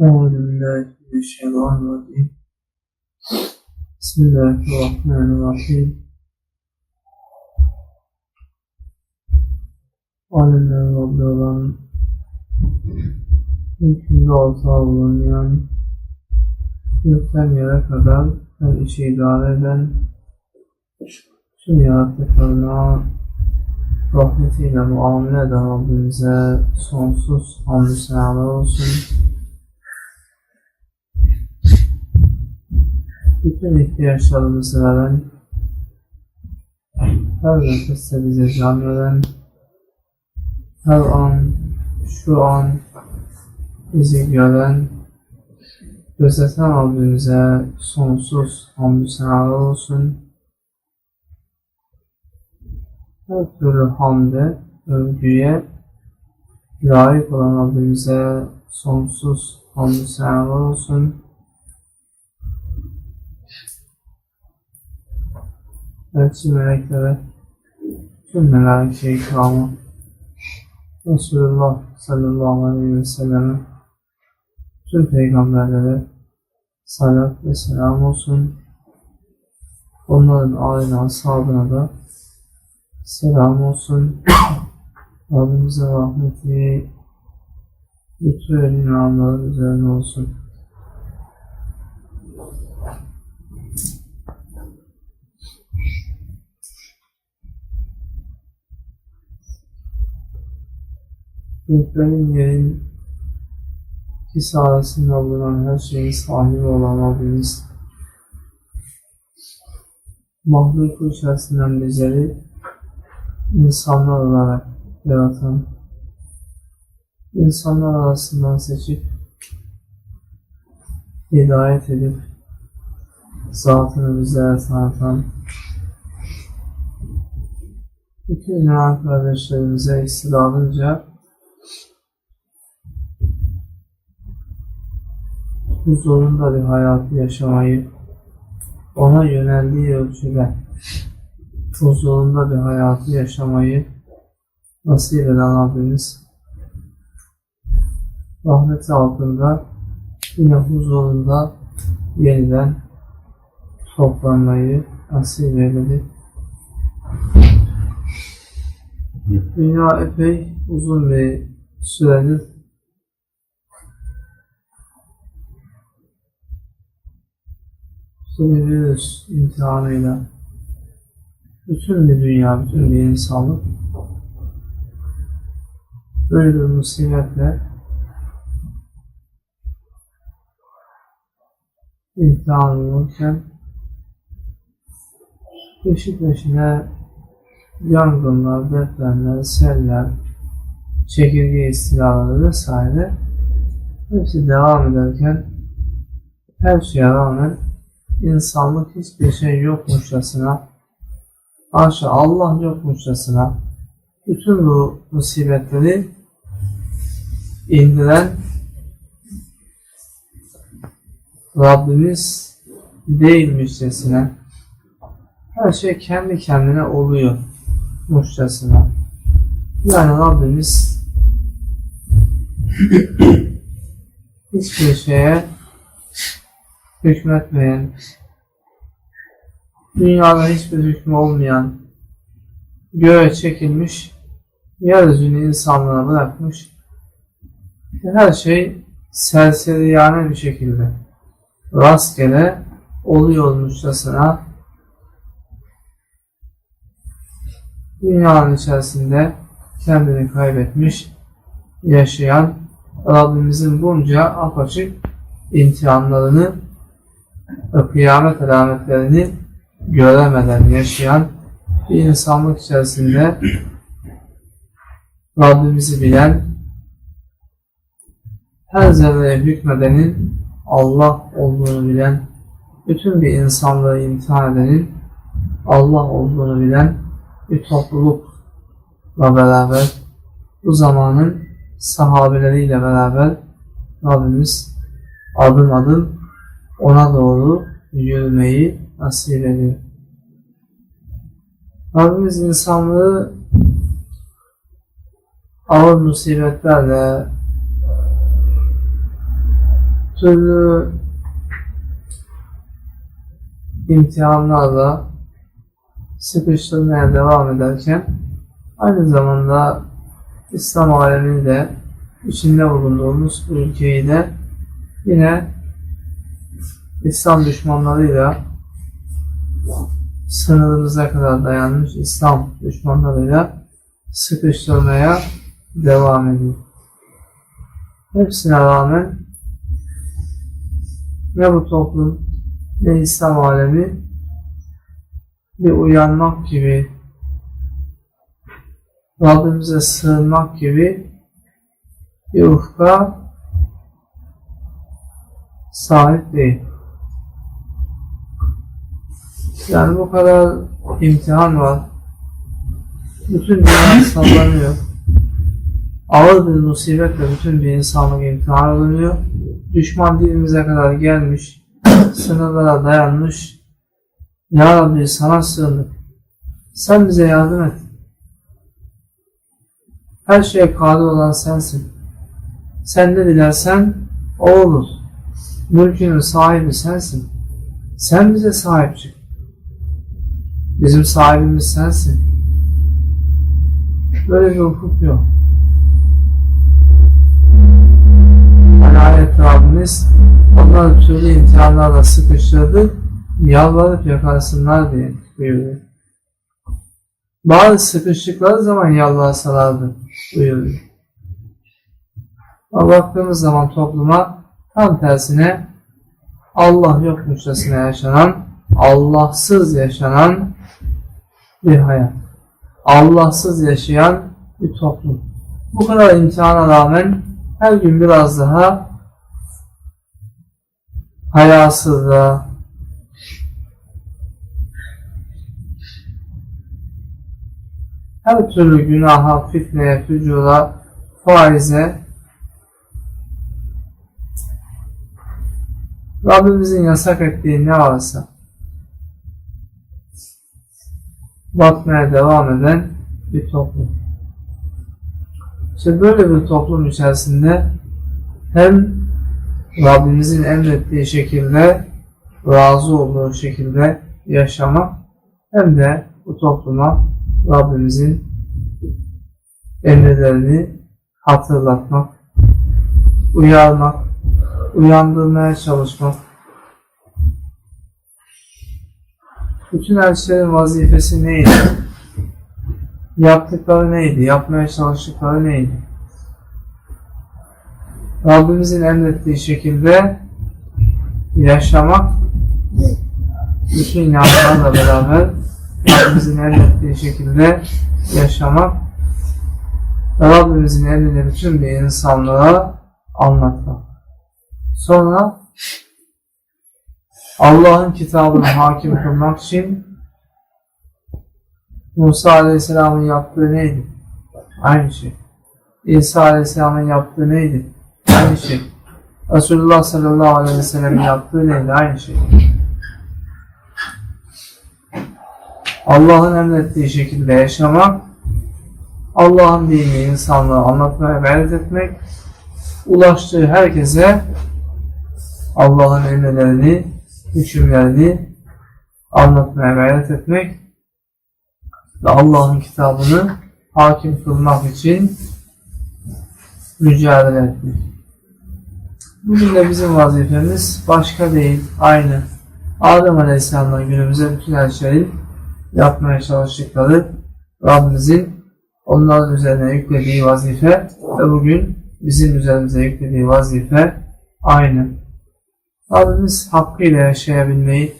أعوذ بالله من الشيطان الرجيم بسم الله الرحمن الرحيم Alemden Rabbi olan hükümde ortağı bulunan gökten yere kadar her işi idare eden tüm yaratıklarına rahmetiyle muamele eden Rabbimize sonsuz hamdü senalar olsun. Bütün ihtiyaçlarımızı veren, her nefeste bize can veren, her an, şu an bizi gören, gözeten Rabbimize sonsuz hamdü senalar olsun. Her türlü hamde, övgüye layık olan Rabbimize sonsuz hamdü senalar olsun. Elçi meleklere, tüm melaike-i kiramı, Resulullah sallallahu aleyhi ve selleme, tüm peygamberlere salat ve selam olsun. Onların aile ashabına da selam olsun. Rabbimize rahmeti bütün inananların üzerine olsun. Göklerin yerin ikisi arasında bulunan her şeyin sahibi olan Rabbimiz mahluku içerisinden bizleri insanlar olarak yaratan insanlar arasından seçip hidayet edip zatını bizlere tanıtan bütün inanan kardeşlerimize istidadınca huzurunda bir hayatı yaşamayı, ona yöneldiği ölçüde huzurunda bir hayatı yaşamayı nasip eden Rabbimiz rahmeti altında yine huzurunda yeniden toplanmayı nasip eyledi. Dünya epey uzun bir süredir. Virüs imtihanıyla bütün bir dünya, bütün bir insanlık böyle bir musibetle imtihan olurken peşi peşine yangınlar, depremler, seller, çekirge istilaları vesaire hepsi devam ederken her şeye rağmen insanlık hiçbir şey yokmuşçasına, haşa Allah yokmuşçasına bütün bu musibetleri indiren Rabbimiz değilmişçesine her şey kendi kendine oluyor muşçasına. Yani Rabbimiz hiçbir şeye hükmetmeyen, dünyada hiçbir hükmü olmayan, göğe çekilmiş, yeryüzünü insanlığa bırakmış, her şey serseriyane bir şekilde rastgele oluyormuşçasına dünyanın içerisinde kendini kaybetmiş, yaşayan Rabbimizin bunca apaçık imtihanlarını kıyamet alametlerini göremeden yaşayan bir insanlık içerisinde Rabbimizi bilen, her zerreye hükmedenin Allah olduğunu bilen, bütün bir insanlığı imtihan edenin Allah olduğunu bilen bir toplulukla beraber bu zamanın sahabeleriyle beraber Rabbimiz adım adım ona doğru yürümeyi nasip ediyor. Rabbimiz insanlığı ağır musibetlerle türlü imtihanlarla sıkıştırmaya devam ederken aynı zamanda İslam alemini de içinde bulunduğumuz bu ülkeyi de yine İslam düşmanlarıyla sınırımıza kadar dayanmış İslam düşmanlarıyla sıkıştırmaya devam ediyor. Hepsine rağmen ne bu toplum ne İslam alemi bir uyanmak gibi Rabbimize sığınmak gibi bir ufka sahip değil. Yani bu kadar imtihan var. Bütün dünya sallanıyor. Ağır bir musibetle bütün bir insanlık imtihan ediliyor. Düşman dilimize kadar gelmiş, sınırlara dayanmış. Ya Rabbi sana sığındık. Sen bize yardım et. Her şeye kadir olan sensin. Sen ne dilersen o olur. Mülkünün sahibi sensin. Sen bize sahip. Bizim sahibimiz sensin. Böyle bir hukuk yok. Ayet Rabbimiz onları türlü imtihanlarla sıkıştırdı, yalvarıp yakarsınlar diye buyuruyor. Bazı sıkıştıkları zaman yalvarsalardı buyuruyor. Ama baktığımız zaman topluma tam tersine Allah yokmuşçasına yaşanan, Allahsız yaşanan bir hayat. Allahsız yaşayan bir toplum. Bu kadar imtihana rağmen her gün biraz daha hayasızlığa, her türlü günaha, fitneye, fücura, faize, Rabbimizin yasak ettiği ne varsa batmaya devam eden bir toplum. İşte böyle bir toplum içerisinde hem Rabbimizin emrettiği şekilde razı olduğu şekilde yaşamak hem de bu topluma Rabbimizin emirlerini hatırlatmak, uyarmak, uyandırmaya çalışmak. Bütün elçilerin vazifesi neydi? Yaptıkları neydi? Yapmaya çalıştıkları neydi? Rabbimizin emrettiği şekilde yaşamak bütün inançlarla beraber Rabbimizin emrettiği şekilde yaşamak Rabbimizin emrini bütün bir insanlığa anlatmak. Sonra Allah'ın kitabını hakim kılmak için Musa Aleyhisselam'ın yaptığı neydi? Aynı şey. İsa Aleyhisselam'ın yaptığı neydi? Aynı şey. Resulullah sallallahu aleyhi ve sellem'in yaptığı neydi? Aynı şey. Allah'ın emrettiği şekilde yaşamak, Allah'ın dinini insanlığa anlatmaya gayret etmek, ulaştığı herkese Allah'ın emirlerini, hükümlerini anlatmaya gayret etmek ve Allah'ın kitabını hakim kılmak için mücadele etmek. Bugün de bizim vazifemiz başka değil, aynı. Adem Aleyhisselam'dan günümüze bütün her şeyi yapmaya çalıştıkları Rabbimizin onların üzerine yüklediği vazife ve bugün bizim üzerimize yüklediği vazife aynı. Rabbimiz hakkıyla yaşayabilmeyi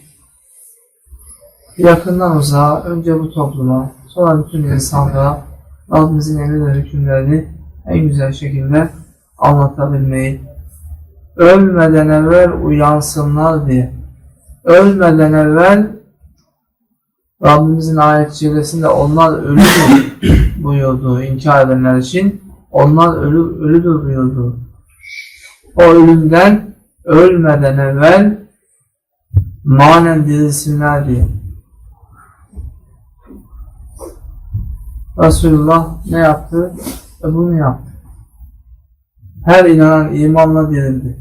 yakından uzağa önce bu topluma sonra bütün insanlığa Rabbimizin emir ve hükümlerini en güzel şekilde anlatabilmeyi ölmeden evvel uyansınlar diye ölmeden evvel Rabbimizin ayet cellesinde onlar ölüdür buyurdu inkar edenler için onlar ölü, ölüdür buyurdu. O ölümden ölmeden evvel manen dirilsinler diye. Resulullah ne yaptı? E bunu yaptı. Her inanan imanla dirildi.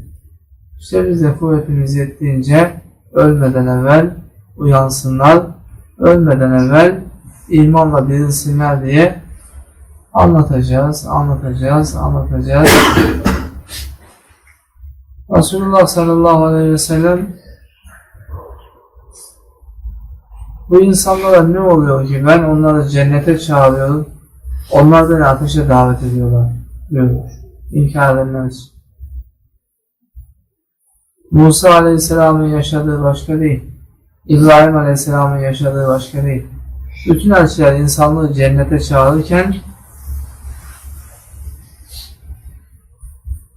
İşte biz de kuvvetimiz yettiğince ölmeden evvel uyansınlar, ölmeden evvel imanla dirilsinler diye anlatacağız, anlatacağız, anlatacağız. Resulullah sallallahu aleyhi ve sellem bu insanlara ne oluyor ki ben onları cennete çağırıyorum, onlar beni ateşe davet ediyorlar diyormuş. İnkar edenler için. Musa Aleyhisselam'ın yaşadığı başka değil. İbrahim Aleyhisselam'ın yaşadığı başka değil. Bütün elçiler insanlığı cennete çağırırken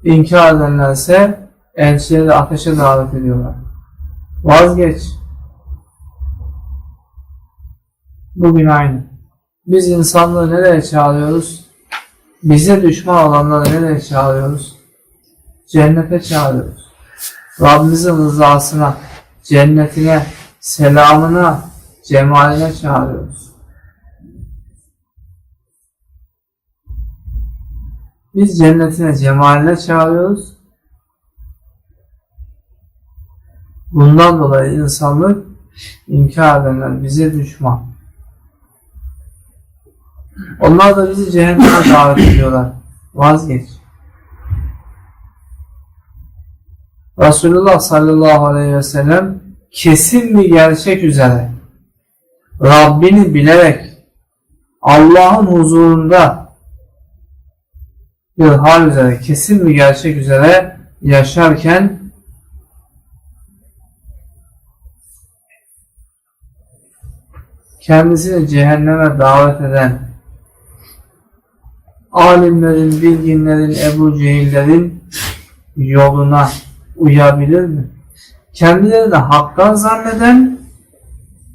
inkar edenlerse elçileri ateşe davet ediyorlar. Vazgeç. Bugün aynı. Biz insanlığı nereye çağırıyoruz? Bize düşman olanları nereye çağırıyoruz? Cennete çağırıyoruz. Rabbimizin rızasına, cennetine, selamına, cemaline çağırıyoruz. Biz cennetine, cemaline çağırıyoruz. Bundan dolayı insanlık inkar edenler bize düşman. Onlar da bizi cehenneme davet ediyorlar. Vazgeç. Resulullah sallallahu aleyhi ve sellem kesin bir gerçek üzere Rabbini bilerek Allah'ın huzurunda bir hal üzere, kesin bir gerçek üzere yaşarken kendisini cehenneme davet eden alimlerin, bilginlerin, Ebu Cehillerin yoluna uyabilir mi? Kendilerini haktan zanneden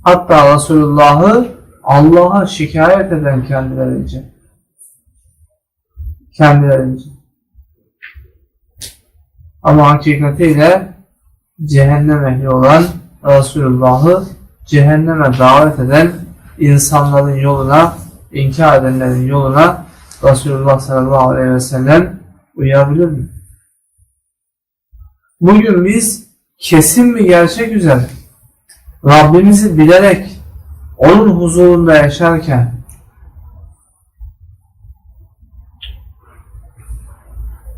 hatta Resulullah'ı Allah'a şikayet eden kendilerince. Kendilerince. Ama hakikatiyle cehennem ehli olan Resulullah'ı cehenneme davet eden insanların yoluna, inkar edenlerin yoluna Resulullah sallallahu aleyhi ve sellem uyabilir mi? Bugün biz kesin bir gerçek üzere Rabbimizi bilerek onun huzurunda yaşarken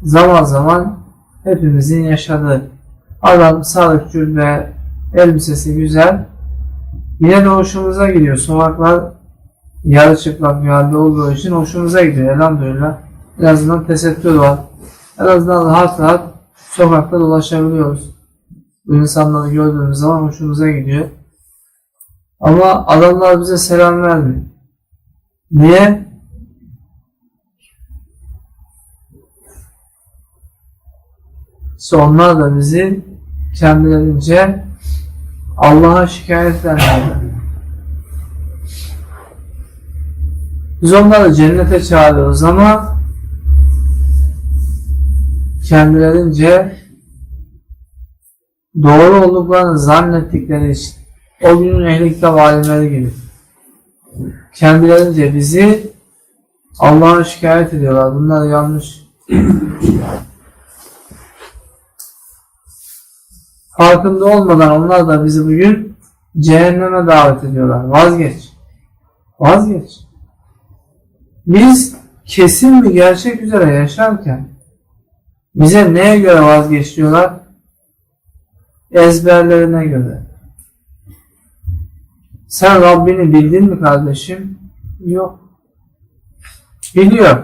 zaman zaman hepimizin yaşadığı adam sağlık cübbe elbisesi güzel yine de hoşumuza gidiyor. Sokaklar yarı çıplak bir halde olduğu için hoşumuza gidiyor elhamdülillah. En azından tesettür var. En azından rahat rahat sokakta dolaşabiliyoruz. Bu insanları gördüğümüz zaman hoşumuza gidiyor. Ama adamlar bize selam vermiyor. Niye? İşte onlar da bizi kendilerince Allah'a şikayet edenlerden. Biz onları cennete çağırıyoruz ama kendilerince doğru olduklarını zannettikleri için o günün ehli kitap alimleri gibi kendilerince bizi Allah'a şikayet ediyorlar. Bunlar yanlış. Farkında olmadan onlar da bizi bugün cehenneme davet ediyorlar. Vazgeç. Vazgeç. Biz kesin bir gerçek üzere yaşarken bize neye göre vazgeç diyorlar? Ezberlerine göre. Sen Rabbini bildin mi kardeşim? Yok. Biliyor.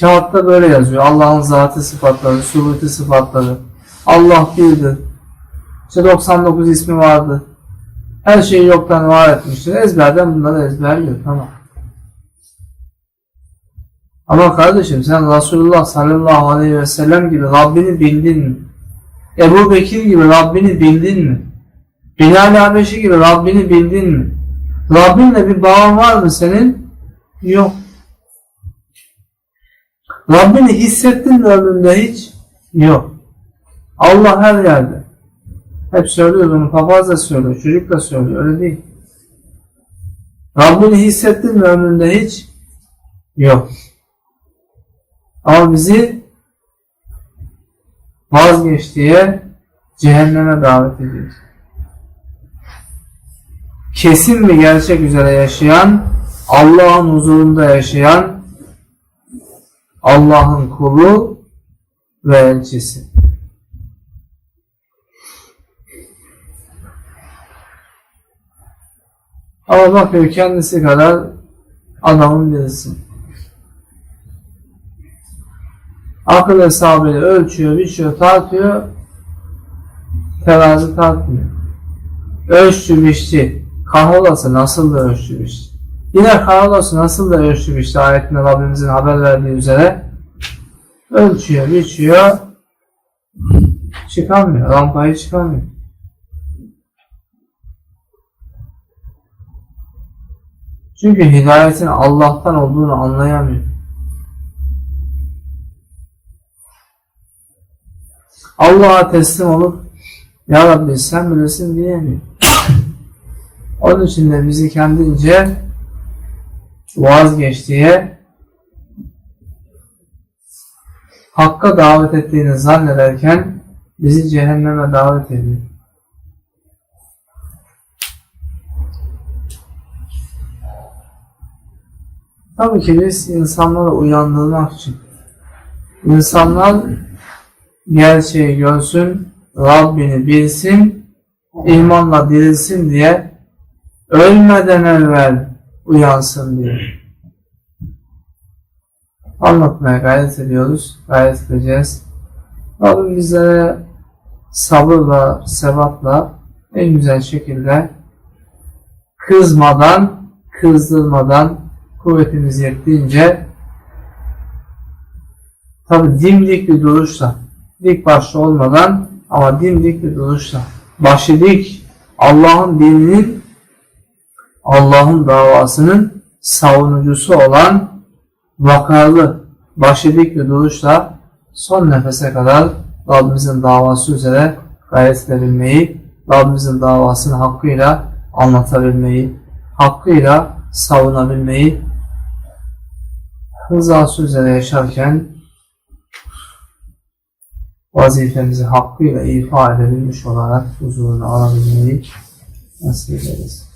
Kağıtta böyle yazıyor. Allah'ın zatı sıfatları, subuti sıfatları. Allah birdir. İşte 99 ismi vardı. Her şeyi yoktan var etmiştir. Ezberden bunları ezberliyor. Tamam. Ama kardeşim sen Resulullah sallallahu aleyhi ve sellem gibi Rabbini bildin mi? Ebu Bekir gibi Rabbini bildin mi? Bilal Habeşi gibi Rabbini bildin mi? Rabbinle bir bağın var mı senin? Yok. Rabbini hissettin mi ömründe hiç? Yok. Allah her yerde. Hep söylüyoruz onu, papaz da söylüyor, çocuk da söylüyor, öyle değil. Rabbini hissettin mi ömründe hiç? Yok. Ama bizi vazgeç diye cehenneme davet ediyor. Kesin ve gerçek üzere yaşayan, Allah'ın huzurunda yaşayan, Allah'ın kulu ve elçisi. Ama bakıyor kendisi kadar adamın birisi. Akıl hesabıyla ölçüyor, biçiyor, tartıyor. Terazi tartmıyor. Ölçtü, biçti. Kahrolası nasıl da ölçtü, biçti. Yine kahrolası nasıl da ölçtü, biçti. Ayetinde Rabbimizin haber verdiği üzere. Ölçüyor, biçiyor. Çıkamıyor, rampayı çıkamıyor. Çünkü hidayetin Allah'tan olduğunu anlayamıyor. Allah'a teslim olup Ya Rabbi sen bilirsin diyemiyor. Onun için de bizi kendince vazgeçtiği Hakka davet ettiğini zannederken bizi cehenneme davet ediyor. Tabii ki biz insanları uyandırmak için insanlar gerçeği görsün, Rabbini bilsin, imanla dirilsin diye ölmeden evvel uyansın diye anlatmaya gayret ediyoruz, gayret edeceğiz. Rabbim bizlere sabırla, sebatla en güzel şekilde kızmadan, kızdırmadan kuvvetimiz yettiğince tabi dimdik bir duruşla dik başlı olmadan ama dimdik bir duruşla başı dik Allah'ın dininin Allah'ın davasının savunucusu olan vakarlı başı dik bir duruşla son nefese kadar Rabbimizin davası üzere gayret edebilmeyi, Rabbimizin davasını hakkıyla anlatabilmeyi, hakkıyla savunabilmeyi, rızası üzere yaşarken vazifemizi hakkıyla ifa edebilmiş olarak huzurunu alabilmeyi nasip ederiz.